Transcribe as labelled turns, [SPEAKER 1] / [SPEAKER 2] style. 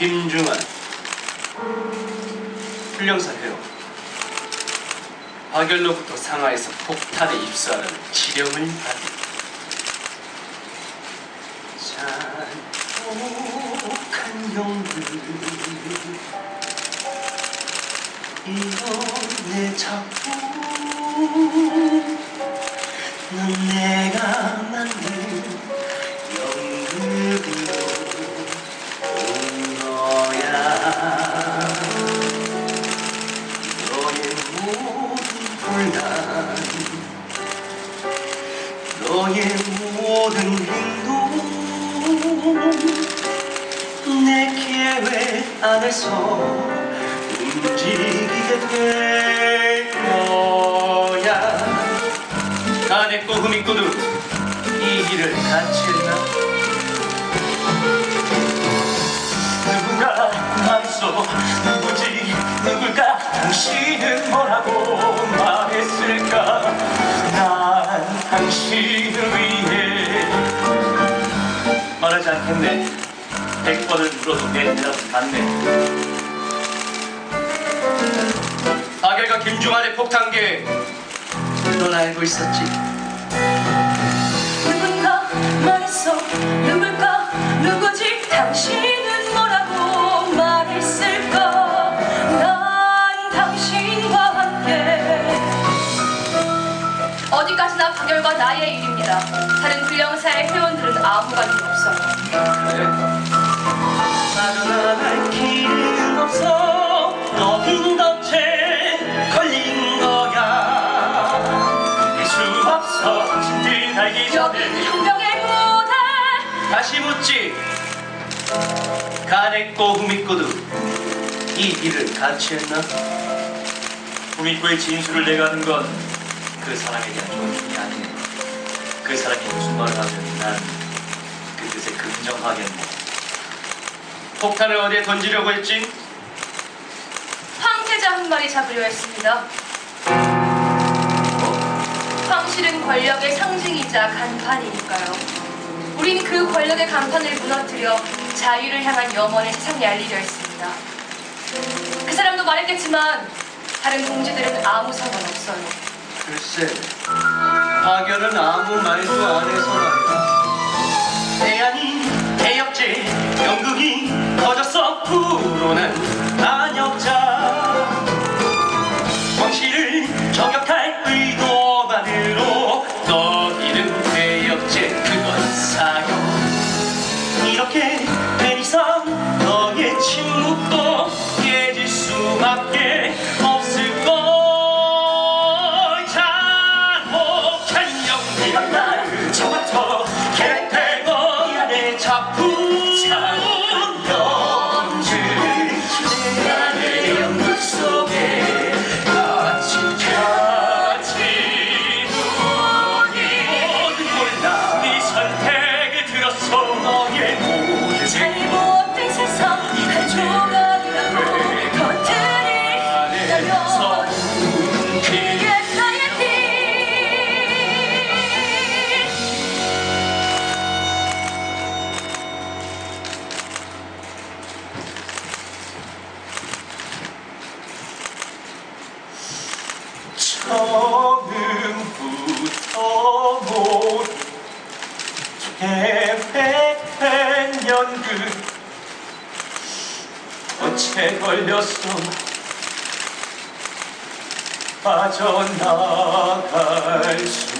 [SPEAKER 1] 김중환. 훈령사 회원 박열로부터 상하에서 폭탄에 입수하는 지령을 받은 잔혹한 형들. 내 작품 넌내 너의 모든 행동. 내 계획 안에서 움직이게 될 거야. 가냈고 흠있고도 이 길을 같이 했나? 누군가 말했 하지 않겠네. 백 번을 물어도 내 대답은 같네. 박열과 김중환의 폭탄계. 넌 알고 있었지.
[SPEAKER 2] 누군가 말했어 나의 일입니다. 다른 불량사의 회원들은 아무 관계 없어요
[SPEAKER 1] 그래 빠져나갈 길은 없어. 너빈 덫에 걸린 거야. 수 없어. 진들 달기 전에
[SPEAKER 2] 혁명의 무대
[SPEAKER 1] 다시 묻지. 가냈고 후미코도 이 일을 같이 했나? 후미코의 진술을 내가는 건 그 사람에 대한 존중이 아니네 그 사람이 무슨 말을 하면 난그 뜻에 긍정하겠네 폭탄을 어디에 던지려고 했지?
[SPEAKER 2] 황태자 한 마리 잡으려 했습니다
[SPEAKER 1] 어?
[SPEAKER 2] 황실은 권력의 상징이자 간판이니까요. 우린 그 권력의 간판을 무너뜨려 자유를 향한 염원을 세상에 알리려 했습니다. 그 사람도 말했겠지만 다른 동지들은 아무 상관없어요.
[SPEAKER 1] 글쎄 박열은 아무 말도 안 해서 말이야 처음부터 모두 계획된 연극. 어째 걸렸어 빠져나갈 수